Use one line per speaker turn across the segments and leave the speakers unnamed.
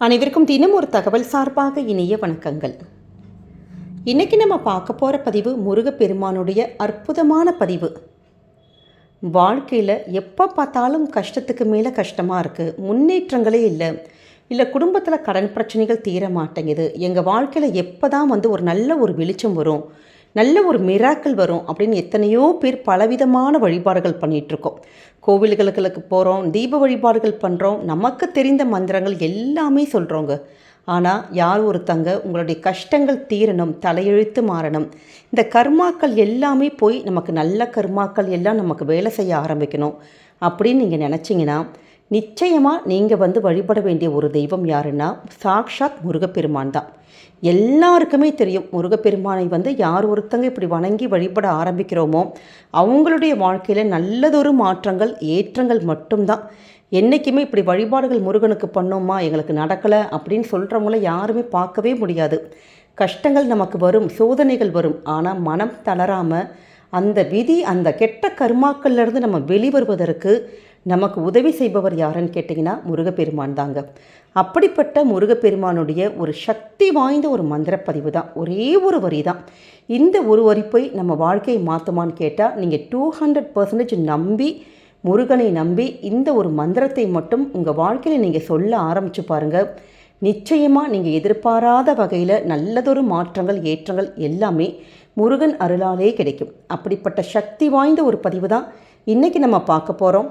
அனைவருக்கும் தினம் ஒரு தகவல் சார்பாக இணைய வணக்கங்கள். இன்றைக்கி நம்ம பார்க்க போகிற பதிவு முருகப்பெருமானுடைய அற்புதமான பதிவு. வாழ்க்கையில் எப்போ பார்த்தாலும் கஷ்டத்துக்கு மேலே கஷ்டமாக இருக்குது முன்னேற்றங்களே இல்லை. இல்லை குடும்பத்தில் கடன் பிரச்சனைகள் தீர மாட்டேங்குது. எங்கள் வாழ்க்கையில் எப்போ தான் வந்து ஒரு நல்ல ஒரு வெளிச்சம் வரும் நல்ல ஒரு மிராக்கள் வரும் அப்படின்னு எத்தனையோ பேர் பலவிதமான வழிபாடுகள் பண்ணிகிட்ருக்கோம் கோவில்களுக்கு போகிறோம் தீப வழிபாடுகள் பண்ணுறோம் நமக்கு தெரிந்த மந்திரங்கள் எல்லாமே சொல்கிறோங்க ஆனால் யார் ஒருத்தங்க உங்களுடைய கஷ்டங்கள் தீரணும் தலையெழுத்து மாறணும் இந்த கர்மாக்கள் எல்லாமே போய் நமக்கு நல்ல கர்மாக்கள் எல்லாம் நமக்கு வேலை செய்ய ஆரம்பிக்கணும் அப்படின்னு நீங்கள் நினச்சிங்கன்னா நிச்சயமாக நீங்கள் வந்து வழிபட வேண்டிய ஒரு தெய்வம் யாருன்னா சாக்ஷாத் முருகப்பெருமான் தான். எல்லாருக்குமே தெரியும் முருகப்பெருமானை வந்து யார் ஒருத்தங்க இப்படி வணங்கி வழிபட ஆரம்பிக்கிறோமோ அவங்களுடைய வாழ்க்கையில் நல்லதொரு மாற்றங்கள் ஏற்றங்கள் மட்டும்தான். என்றைக்குமே இப்படி வழிபாடுகள் முருகனுக்கு பண்ணோமா எங்களுக்கு நடக்கலை அப்படின்னு சொல்கிறவங்கள யாருமே பார்க்கவே முடியாது. கஷ்டங்கள் நமக்கு வரும் சோதனைகள் வரும். ஆனால் மனம் தளராமல் அந்த விதி அந்த கெட்ட கர்மாக்கள்லேருந்து நம்ம வெளிவருவதற்கு நமக்கு உதவி செய்பவர் யாருன்னு கேட்டிங்கன்னா முருகப்பெருமான் தாங்க. அப்படிப்பட்ட முருகப்பெருமானுடைய ஒரு சக்தி வாய்ந்த ஒரு மந்திரப்பதிவு தான். ஒரே ஒரு வரி தான். இந்த ஒரு வரி போய் நம்ம வாழ்க்கையை மாற்றுமான்னு கேட்டால் நீங்கள் டூ ஹண்ட்ரட் பர்சன்டேஜ் நம்பி முருகனை நம்பி இந்த ஒரு மந்திரத்தை மட்டும் உங்கள் வாழ்க்கையில் நீங்கள் சொல்ல ஆரம்பித்து பாருங்கள் நிச்சயமாக நீங்கள் எதிர்பாராத வகையில் நல்லதொரு மாற்றங்கள் ஏற்றங்கள் எல்லாமே முருகன் அருளாலே கிடைக்கும். அப்படிப்பட்ட சக்தி வாய்ந்த ஒரு பதிவு தான் இன்றைக்கி நம்ம பார்க்க போகிறோம்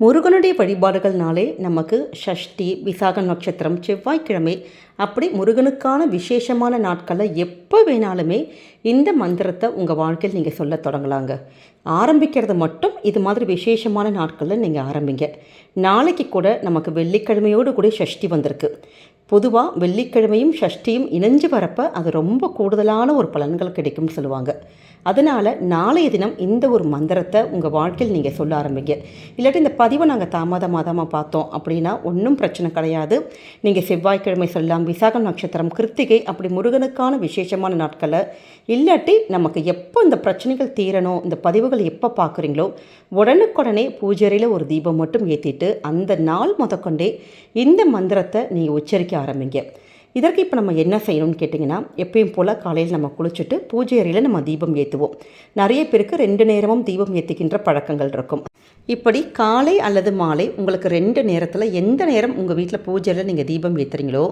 முருகனுடைய வழிபாடுகள்னாலே நமக்கு ஷஷ்டி விசாக நட்சத்திரம் செவ்வாய்க்கிழமை அப்படி முருகனுக்கான விசேஷமான நாட்களில் எப்போ வேணாலுமே இந்த மந்திரத்தை உங்கள் வாழ்க்கையில் நீங்கள் சொல்ல தொடங்கலாங்க. ஆரம்பிக்கிறது மட்டும் இது மாதிரி விசேஷமான நாட்களில் நீங்கள் ஆரம்பிங்க. நாளைக்கு கூட நமக்கு வெள்ளிக்கிழமையோடு கூட ஷஷ்டி வந்திருக்கு. பொதுவாக வெள்ளிக்கிழமையும் ஷஷ்டியும் இணைஞ்சு வரப்போ அது ரொம்ப கூடுதலான ஒரு பலன்கள் கிடைக்கும்னு சொல்லுவாங்க. அதனால் நாளைய தினம் இந்த ஒரு மந்திரத்தை உங்கள் வாழ்க்கையில் நீங்கள் சொல்ல ஆரம்பிங்க. இல்லாட்டி இந்த பதிவை நாங்கள் தாமதமாக பார்த்தோம் அப்படின்னா ஒன்றும் பிரச்சனை கிடையாது. நீங்கள் செவ்வாய்க்கிழமை சொல்லலாம் விசாகம் நட்சத்திரம் கிருத்திகை அப்படி முருகனுக்கான விசேஷமான நாட்களை இல்லாட்டி நமக்கு எப்போ இந்த பிரச்சனைகள் தீரணும் இந்த பதிவுகள் எப்போ பார்க்குறீங்களோ உடனுக்குடனே பூஜையில் ஒரு தீபம் மட்டும் ஏற்றிட்டு அந்த நாள் முதற்கொண்டே இந்த மந்திரத்தை நீங்கள் உச்சரிக்க ஆரம்பிங்க. இதற்கு இப்போ நம்ம என்ன செய்யணும்னு கேட்டிங்கன்னா எப்பயும் போல் காலையில் நம்ம குளிச்சுட்டு பூஜை அறையில் நம்ம தீபம் ஏற்றுவோம் நிறைய பேருக்கு ரெண்டு நேரமும் தீபம் ஏற்றுகின்ற பழக்கங்கள் இருக்கும். இப்படி காலை அல்லது மாலை உங்களுக்கு ரெண்டு நேரத்தில் எந்த நேரம் உங்கள் வீட்டில் பூஜையில் நீங்கள் தீபம் ஏற்றுறீங்களோ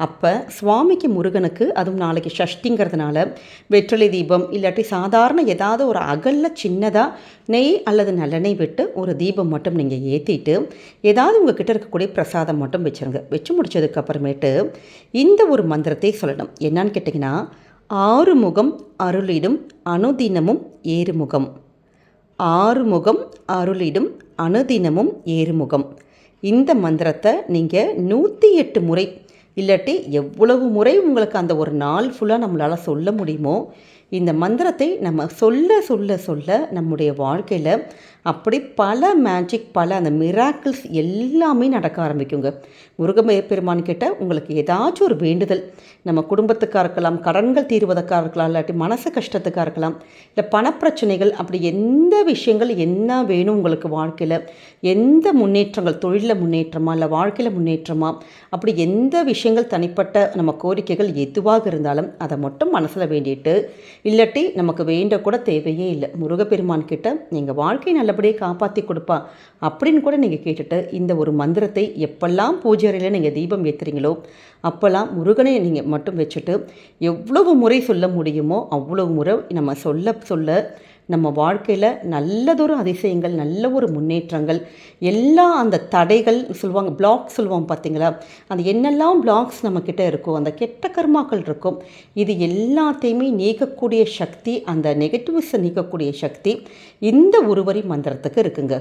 அப்போ சுவாமிக்கு முருகனுக்கு அதுவும் நாளைக்கு ஷஷ்டிங்கிறதுனால வெற்றிலை தீபம் இல்லாட்டி சாதாரண ஏதாவது ஒரு அகல்ல சின்னதாக நெய் அல்லது நல்லெண்ணெய் விட்டு ஒரு தீபம் மட்டும் நீங்கள் ஏற்றிட்டு ஏதாவது உங்கள் கிட்ட இருக்கக்கூடிய பிரசாதம் மட்டும் வச்சுருங்க. வச்சு முடிச்சதுக்கப்புறமேட்டு இந்த ஒரு மந்திரத்தை சொல்லணும்? என்னான்னு கேட்டிங்கன்னா ஆறுமுகம் அருளிடும் அனுதினமும் ஏறுமுகம். ஆறுமுகம் அருளிடும் அனுதினமும் ஏறுமுகம். இந்த மந்திரத்தை நீங்கள் நூற்றி எட்டு முறை இல்லாட்டி எவ்வளவு முறை உங்களுக்கு அந்த ஒரு நாள் ஃபுல்லாக நம்மளால் சொல்ல முடியுமோ இந்த மந்திரத்தை நம்ம சொல்ல சொல்ல சொல்ல நம்முடைய வாழ்க்கையில் அப்படி பல மேஜிக் பல அந்த மிராக்கிள்ஸ் எல்லாமே நடக்க ஆரம்பிக்குங்க. முருகமே பெருமான் கிட்ட உங்களுக்கு ஏதாச்சும் ஒரு வேண்டுதல். நம்ம குடும்பத்துக்காக இருக்கலாம் கடன்கள் தீர்வதற்காக இருக்கலாம் இல்லாட்டி மனசு கஷ்டத்துக்காக இருக்கலாம் இல்லை பணப்பிரச்சனைகள் அப்படி எந்த விஷயங்கள் என்ன வேணும் உங்களுக்கு வாழ்க்கையில்? எந்த முன்னேற்றங்கள் தொழிலில் முன்னேற்றமா இல்லை வாழ்க்கையில் முன்னேற்றமா? அப்படி எந்த விஷயங்கள் தனிப்பட்ட நம்ம கோரிக்கைகள் எதுவாக இருந்தாலும் அதை மட்டும் மனசில் வேண்டிட்டு இல்லாட்டி நமக்கு வேண்ட கூட தேவையே இல்லை. முருகப்பெருமான் கிட்ட நீங்கள் வாழ்க்கையை நல்லபடியாக காப்பாற்றி கொடுப்பா அப்படின்னு கூட நீங்கள் கேட்டுட்டு இந்த ஒரு மந்திரத்தை எப்பெல்லாம் பூஜை அறையில் நீங்கள் தீபம் ஏற்றுறீங்களோ அப்போல்லாம் முருகனை நீங்கள் மட்டும் வச்சுட்டு எவ்வளவு முறை சொல்ல முடியுமோ அவ்வளவு முறை நம்ம சொல்ல சொல்ல நம்ம வாழ்க்கையில் நல்லதொரு அதிசயங்கள் நல்ல ஒரு முன்னேற்றங்கள் எல்லா அந்த தடைகள் சொல்லுவாங்க பிளாக் சொல்லுவோம் பார்த்தீங்களா அந்த என்னெல்லாம் பிளாக்ஸ் நம்மக்கிட்ட இருக்கோ அந்த கெட்ட கர்மாக்கள் இருக்கும் இது எல்லாத்தையுமே நீக்கக்கூடிய சக்தி அந்த நெகட்டிவ்ஸை நீக்கக்கூடிய சக்தி இந்த ஒருவரி மந்திரத்துக்கு இருக்குங்க.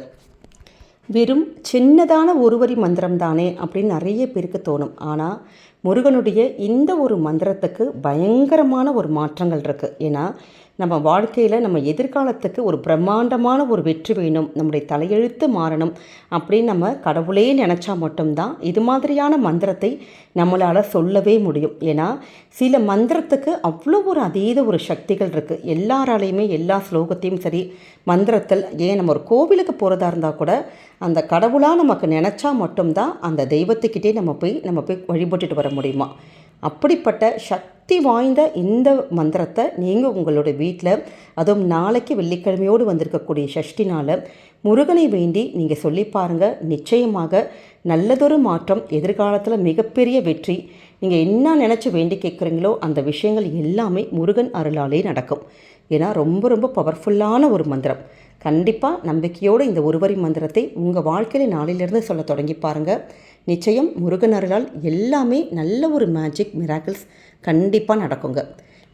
வெறும் சின்னதான ஒருவரி மந்திரம் தானே அப்படின்னு நிறைய பேருக்கு தோணும். ஆனால் முருகனுடைய இந்த ஒரு மந்திரத்துக்கு பயங்கரமான ஒரு மாற்றங்கள் இருக்குது ஏன்னா நம்ம வாழ்க்கையில் நம்ம எதிர்காலத்துக்கு ஒரு பிரம்மாண்டமான ஒரு வெற்றி வேணும் நம்முடைய தலையெழுத்து மாறணும் அப்படின்னு நம்ம கடவுளே நினச்சா மட்டும்தான் இது மாதிரியான மந்திரத்தை நம்மளால் சொல்லவே முடியும். ஏன்னா சில மந்திரத்துக்கு அவ்வளோ ஒரு அதீத ஒரு சக்திகள் இருக்குது எல்லாராலையுமே எல்லா ஸ்லோகத்தையும் சரி மந்திரத்தில் ஏன் நம்ம ஒரு கோவிலுக்கு போகிறதா இருந்தால் கூட அந்த கடவுளாக நமக்கு நினச்சா மட்டும்தான் அந்த தெய்வத்துக்கிட்டே நம்ம போய் நம்ம போய் வழிபட்டுட்டு வர முடியுமா? அப்படிப்பட்ட சக்தி வாய்ந்த இந்த மந்திரத்தை நீங்கள் உங்களோட வீட்டில் அதுவும் நாளைக்கு வெள்ளிக்கிழமையோடு வந்திருக்கக்கூடிய சஷ்டி முருகனை வேண்டி நீங்கள் சொல்லி பாருங்கள் நிச்சயமாக நல்லதொரு மாற்றம் எதிர்காலத்தில் மிகப்பெரிய வெற்றி. நீங்கள் என்ன நினச்சி வேண்டி கேட்குறீங்களோ அந்த விஷயங்கள் எல்லாமே முருகன் அருளாலே நடக்கும். ஏன்னா ரொம்ப ரொம்ப பவர்ஃபுல்லான ஒரு மந்திரம். கண்டிப்பாக நம்பிக்கையோடு இந்த ஒருவரி மந்திரத்தை உங்கள் வாழ்க்கையில் நாளிலிருந்து சொல்ல தொடங்கி பாருங்கள் நிச்சயம் முருகன் அருளால் எல்லாமே நல்ல ஒரு மேஜிக் மிராக்கிள்ஸ் கண்டிப்பாக நடக்குங்க.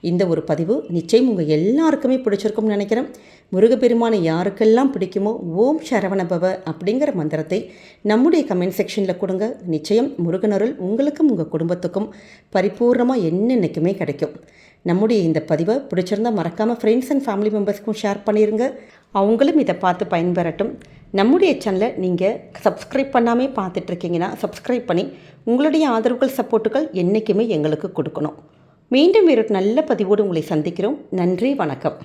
இந்த ஒரு பதிவு நிச்சயம் உங்கள் எல்லாருக்குமே பிடிச்சிருக்கும்னு நினைக்கிறேன். முருகப்பெருமானை யாருக்கெல்லாம் பிடிக்குமோ ஓம் சரவணபவ அப்படிங்கிற மந்திரத்தை நம்முடைய கமெண்ட் செக்ஷனில் கொடுங்க. நிச்சயம் முருகனருள் உங்களுக்கும் உங்கள் குடும்பத்துக்கும் பரிபூர்ணமாக என்னென்னைக்குமே கிடைக்கும். நம்முடைய இந்த பதிவை பிடிச்சிருந்தா மறக்காமல் ஃப்ரெண்ட்ஸ் அண்ட் ஃபேமிலி மெம்பர்ஸ்க்கும் ஷேர் பண்ணிடுங்க அவங்களும் இதை பார்த்து பயன்பெறட்டும். நம்முடைய சேனலை நீங்கள் சப்ஸ்கிரைப் பண்ணாமல் பார்த்துட்ருக்கீங்கன்னா சப்ஸ்கிரைப் பண்ணி உங்களுடைய ஆதரவுகள் சப்போர்ட்டுகள் என்றைக்குமே எங்களுக்கு கொடுக்கணும். மீண்டும் வேறு நல்ல பதிவோடு உங்களை சந்திக்கிறோம். நன்றி வணக்கம்.